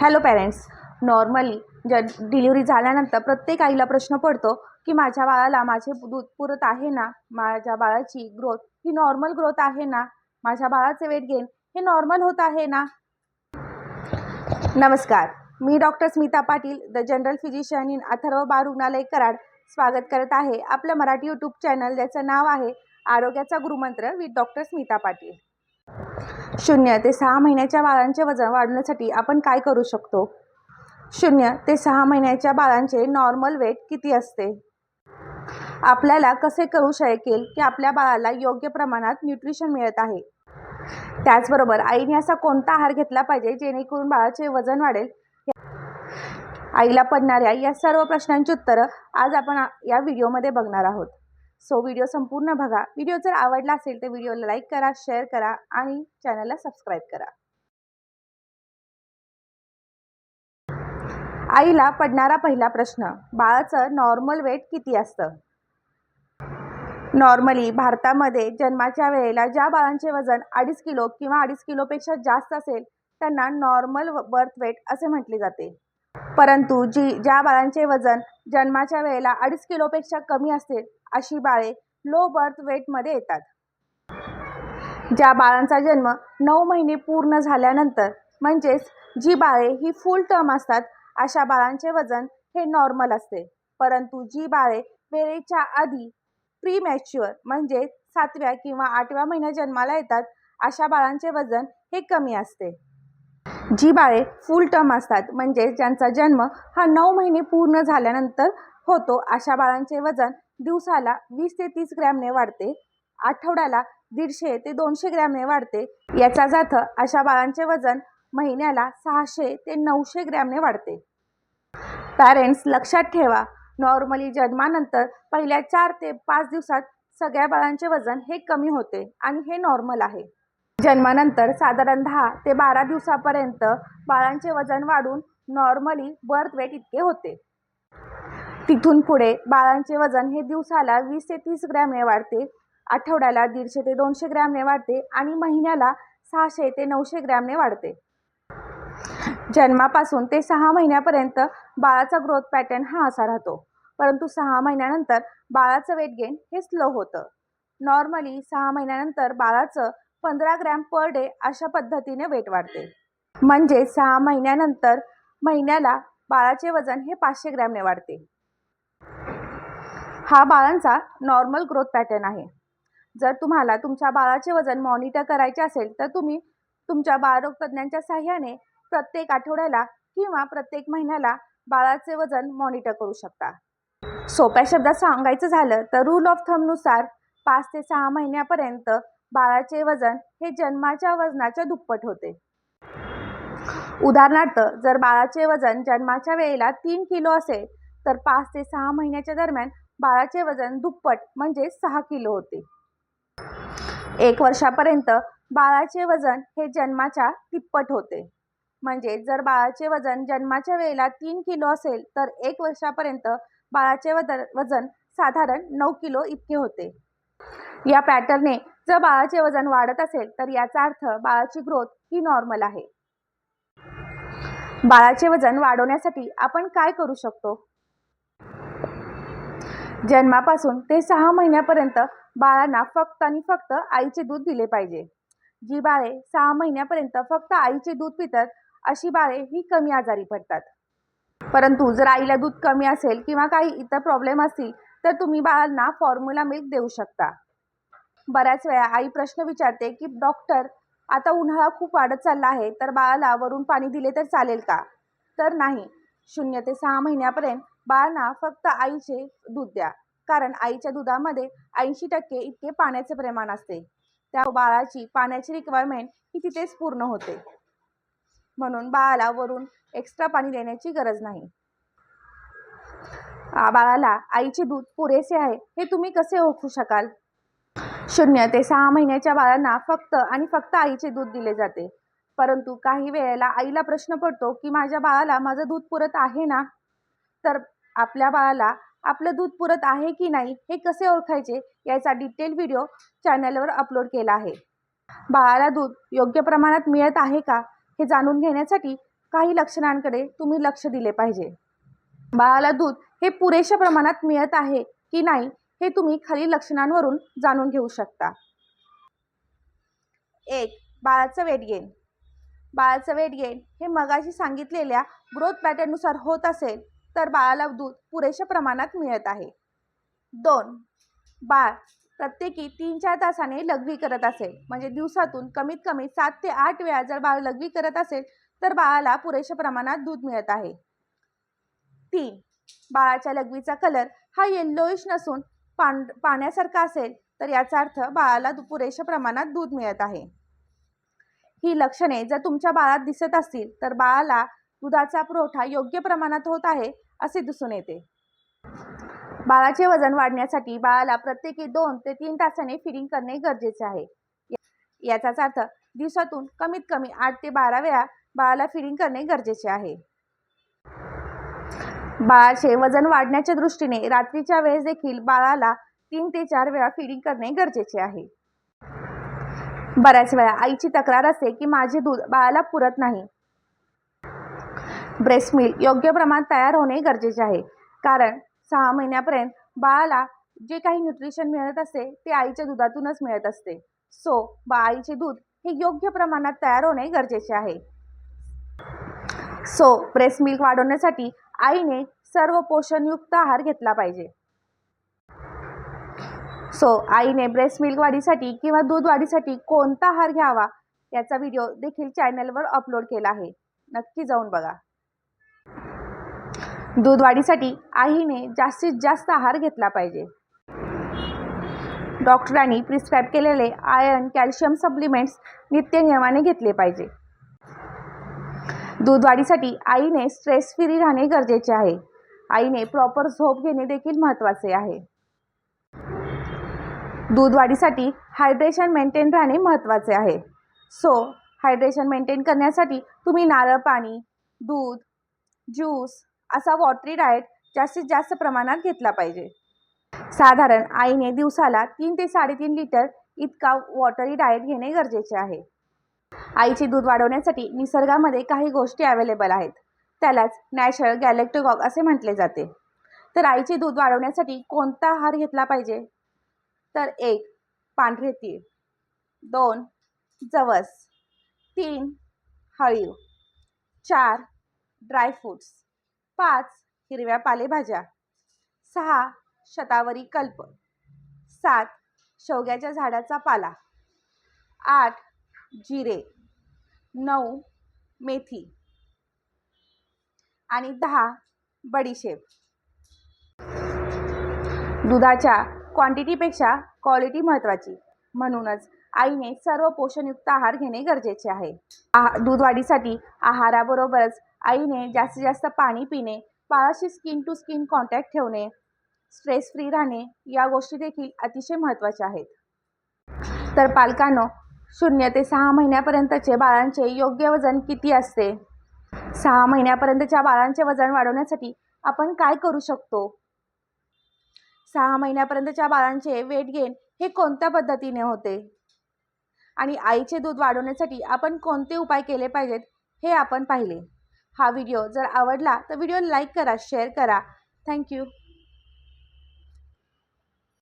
Hello parents normally ज delivery झाल्यानंतर प्रत्येक आईला प्रश्न पडतो की माझ्या बाळाला माझे दूध पुरत आहे ना? माझ्या बाळाची ग्रोथ ही नॉर्मल ग्रोथ आहे ना? माझ्या बाळाचे वेट गेन हे नॉर्मल होत आहे ना? नमस्कार मी doctor Smita Patil the general physician in Atharva बाळ रुग्णालय कराड स्वागत करत आहे आपलं मराठी यूट्यूब चॅनल ज्याचं नाव आहे आरोग्याचा गुरुमंत्र विथ डॉक्टर स्मिता पाटील. शून्य ते सहा महिन्याच्या बाळांचे वजन वाढवण्यासाठी आपण काय करू शकतो? शून्य ते सहा महिन्याच्या बाळांचे नॉर्मल वेट किती असते? आपल्याला कसे कळू शकेल की आपल्या बाळाला योग्य प्रमाणात न्यूट्रिशन मिळत आहे? त्याचबरोबर आईने असा कोणता आहार घेतला पाहिजे जेणेकरून बाळाचे वजन वाढेल? आईला पडणाऱ्या या सर्व प्रश्नांची उत्तरं आज आपण या व्हिडिओमध्ये बघणार आहोत. सो व्हिडिओ संपूर्ण बघा. व्हिडिओ जर आवडला असेल तर व्हिडिओला लाईक करा शेअर करा आणि चॅनलला सबस्क्राईब करा. आईला पडणारा पहिला प्रश्न बाळाचं नॉर्मल वेट किती असतं? नॉर्मली भारतामध्ये जन्माच्या वेळेला ज्या बाळांचे वजन अडीच किलो किंवा अडीच किलोपेक्षा जास्त असेल त्यांना नॉर्मल बर्थ वेट असे म्हटले जाते. परंतु जी ज्या बाळांचे वजन जन्माच्या वेळेला अडीच किलोपेक्षा कमी असेल अशी बाळे लो बर्थ वेटमध्ये येतात. ज्या बाळांचा जन्म नऊ महिने पूर्ण झाल्यानंतर म्हणजेच जी बाळे ही फुल टर्म असतात अशा बाळांचे वजन हे नॉर्मल असते. परंतु जी बाळे वेळेच्या आधी प्री मॅच्युअर म्हणजे सातव्या किंवा आठव्या महिन्यात जन्माला येतात अशा बाळांचे वजन हे कमी असते. जी बाळे फुल टर्म असतात. म्हणजे ज्यांचा जन्म हा नऊ महिने पूर्ण झाल्यानंतर होतो. अशा बाळांचे वजन दिवसाला वीस ते तीस ग्रॅमने वाढते. आठवड्याला दीडशे ते दोनशे ग्रॅमने वाढते. याचा अर्थ अशा बाळांचे वजन महिन्याला सहाशे ते नऊशे ग्रॅमने वाढते. पॅरेंट्स लक्षात ठेवा नॉर्मली जन्मानंतर पहिल्या चार ते पाच दिवसात सगळ्या बाळांचे वजन हे कमी होते आणि हे नॉर्मल आहे. जन्मानंतर साधारण दहा ते बारा दिवसापर्यंत बाळांचे वजन वाढून नॉर्मली बर्थ वेट इतके होते. तिथून पुढे बाळांचे वजन हे दिवसाला वीस ते तीस ग्रॅमने वाढते आठवड्याला दीडशे ते दोनशे ग्रॅमने वाढते आणि महिन्याला सहाशे ते नऊशे ग्रॅमने वाढते. जन्मापासून ते सहा महिन्यापर्यंत बाळाचा ग्रोथ पॅटर्न हा असा राहतो. परंतु सहा महिन्यानंतर बाळाचं वेट गेन हे स्लो होतं. नॉर्मली सहा महिन्यानंतर बाळाचं पंधरा ग्रॅम पर डे अशा पद्धतीने वेट वाढते. म्हणजे सहा महिन्यानंतर महिन्याला बाळाचे वजन हे पाचशे ग्रॅमने वाढते. हा बाळांचा नॉर्मल ग्रोथ पॅटर्न आहे. जर तुम्हाला तुमच्या बाळाचे वजन मॉनिटर करायचे असेल तर तुम्ही तुमच्या बाळरोग तज्ज्ञांच्या सहाय्याने प्रत्येक आठवड्याला किंवा प्रत्येक महिन्याला बाळाचे वजन मॉनिटर करू शकता. सोप्या शब्दात सांगायचं झालं तर रूल ऑफ थंबनुसार पाच ते सहा महिन्यापर्यंत बाळाचे वजन हे जन्माच्या वजनाच्या दुप्पट होते. उदाहरणार्थ जर बाळाचे वजन जन्माच्या वेळेला तीन किलो असेल तर पाच ते सहा महिन्याच्या दरम्यान बाळाचे वजन दुप्पट म्हणजे सहा किलो होते. एक वर्षापर्यंत बाळाचे वजन हे जन्माच्या तिप्पट होते. म्हणजे जर बाळाचे वजन जन्माच्या वेळेला तीन किलो असेल तर एक वर्षापर्यंत बाळाचे वजन वजन साधारण नऊ किलो इतके होते. या पॅटर्नने जर बाळाचे वजन वाढत असेल तर याचा अर्थ बाळाची ग्रोथ ही नॉर्मल आहे. बाळाचे वजन वाढवण्यासाठी आपण काय करू शकतो? जन्मापासून ते सहा महिन्यापर्यंत बाळांना फक्त आणि फक्त आईचे दूध दिले पाहिजे. जी बाळे सहा महिन्यापर्यंत फक्त आईचे दूध पितात अशी बाळे ही कमी आजारी पडतात. परंतु जर आईला दूध कमी असेल किंवा काही इतर प्रॉब्लेम असतील तर तुम्ही बाळांना फॉर्म्युला मिल्क देऊ शकता. बऱ्याच वेळा आई प्रश्न विचारते की डॉक्टर आता उन्हाळा खूप वाढत चालला आहे तर बाळाला वरून पाणी दिले तर चालेल का? तर नाही. शून्य ते सहा महिन्यापर्यंत बाळांना फक्त आईचे दूध द्या. कारण आईच्या दुधामध्ये ऐंशी टक्के इतके पाण्याचे प्रमाण असते. त्या बाळाची पाण्याची रिक्वायरमेंट ही तिथेच पूर्ण होते. म्हणून बाळाला वरून एक्स्ट्रा पाणी देण्याची गरज नाही. बाळाला आईचे दूध पुरेसे आहे हे तुम्ही कसे ओळखू शकाल? शून्य ते सहा महिन्याच्या बाळांना फक्त आणि फक्त आईचे दूध दिले जाते. परंतु काही वेळेला आईला प्रश्न पडतो की माझ्या बाळाला माझं दूध पुरत आहे ना? तर आपल्या बाळाला आपलं दूध पुरत आहे की नाही? हे कसे ओळखायचे? याचा डिटेल व्हिडिओ चॅनलवर अपलोड केला आहे. बाळाला दूध योग्य प्रमाणात मिळत आहे का? हे जाणून घेण्यासाठी काही लक्षणांकडे तुम्ही लक्ष दिले पाहिजे. बाळाला दूध हे पुरेशा प्रमाणात मिळत आहे की नाही? हे तुम्ही खालील लक्षणांवरून जाणून घेऊ शकता. एक बाळाचं वेट गेन बाळाचं वेट गेन हे मगाशी सांगितलेल्या ग्रोथ पॅटर्ननुसार होत असेल तर बाळाला दूध पुरेशा प्रमाणात मिळत आहे. दोन बाळ प्रत्येकी तीन चार तासाने लघवी करत असेल म्हणजे दिवसातून कमीत कमी सात ते आठ वेळा जर बाळ लघवी करत असेल तर बाळाला पुरेशा प्रमाणात दूध मिळत आहे. तीन बाळाच्या लघवीचा कलर हा येल्लोइश नसून पांड पाण्यासारखा असेल तर याचा अर्थ बाळाला पुरेशा प्रमाणात दूध मिळत आहे. ही लक्षणे जर तुमच्या बाळात दिसत असतील तर बाळाला दुधाचा पुरवठा योग्य प्रमाणात होत आहे असे दिसून येते. बाळाचे वजन वाढण्यासाठी बाळाला प्रत्येकी दोन ते तीन तासाने फिडिंग करणे गरजेचे आहे. याचाच अर्थ दिवसातून कमीत कमी आठ ते बारा वेळा बाळाला फिडिंग करणे गरजेचे आहे. बाळाचे वजन वाढण्याच्या दृष्टीने रात्रीच्या वेळेस देखील बाळाला तीन ते चार वेळा फिडिंग करणे गरजेचे आहे. बऱ्याच वेळा आईची तक्रार असते की माझे दूध बाळाला पुरत नाही. ब्रेस्ट मिल्क योग्य प्रमाणात तयार होणे गरजेचे आहे. कारण सहा महिन्यापर्यंत बाळाला जे काही न्यूट्रिशन मिळत असते ते आईच्या दुधातूनच मिळत असते. सो बा आईचे दूध हे योग्य प्रमाणात तयार होणे गरजेचे आहे. सो ब्रेस्ट मिल्क वाढवण्यासाठी आईने सर्व पोषणयुक्त आहार घेतला पाहिजे. सो आईने ब्रेस्ट मिल्क वाढीसाठी किंवा दूध वाढीसाठी कोणता आहार घ्यावा याचा व्हिडिओ देखील चॅनलवर अपलोड केला आहे. नक्की जाऊन बघा. दूध वाढीसाठी आईने जास्तीत जास्त आहार घेतला पाहिजे. डॉक्टरांनी प्रिस्क्राईब केलेले आयर्न कॅल्शियम सप्लिमेंट्स नित्य नियमाने घेतले पाहिजे. दूध वाढीसाठी आईने स्ट्रेस फ्री राहणे गरजेचे आहे. आईने प्रॉपर झोप घेणे देखील महत्त्वाचे आहे. दूध वाढीसाठी हायड्रेशन मेंटेन राहणे महत्त्वाचे आहे. सो हायड्रेशन मेंटेन करण्यासाठी तुम्ही नारळ पाणी दूध ज्यूस असा वॉटरी डाएट जास्तीत जास्त प्रमाणात घेतला पाहिजे. साधारण आईने दिवसाला तीन ते साडेतीन लिटर इतका वॉटरी डाएट घेणे गरजेचे आहे. आईचे दूध वाढवण्यासाठी निसर्गामध्ये काही गोष्टी अवेलेबल आहेत. त्यालाच नॅचरल गॅलेक्टोगॉग असे म्हटले जाते. तर आईचे दूध वाढवण्यासाठी कोणता आहार घेतला पाहिजे? तर एक पांढरे तीळ. दोन जवस. तीन हळीव. चार ड्रायफ्रूट्स पाच हिरव्या पालेभाज्या. सहा शतावरी कल्प. सात शेवग्याच्या झाडाचा पाला. आठ जिरे नऊ मेथी आणि दहा बडीशेप. दुधाच्या क्वांटिटीपेक्षा क्वालिटी महत्त्वाची म्हणूनच आईने सर्व पोषणयुक्त आहार घेणे गरजेचे आहे. आहा दूध वाढीसाठी आहाराबरोबरच आईने जास्तीत जास्त पाणी पिणे बाळाशी स्किन टू स्किन कॉन्टॅक्ट ठेवणे स्ट्रेस फ्री राहणे या गोष्टी देखील अतिशय महत्त्वाच्या आहेत. तर पालकांनो शून्य ते सहा महिन्यापर्यंतचे बाळांचे योग्य वजन किती असते? सहा महिन्यापर्यंतच्या बाळांचे वजन वाढवण्यासाठी आपण काय करू शकतो? सहा महिन्यापर्यंतच्या बाळांचे वेट गेन हे कोणत्या पद्धतीने होते? आणि आईचे दूध वाढवण्यासाठी आपण कोणते उपाय केले पाहिजेत हे आपण पाहिले. हा व्हिडिओ जर आवडला तर व्हिडिओ लाईक करा शेअर करा. Thank you.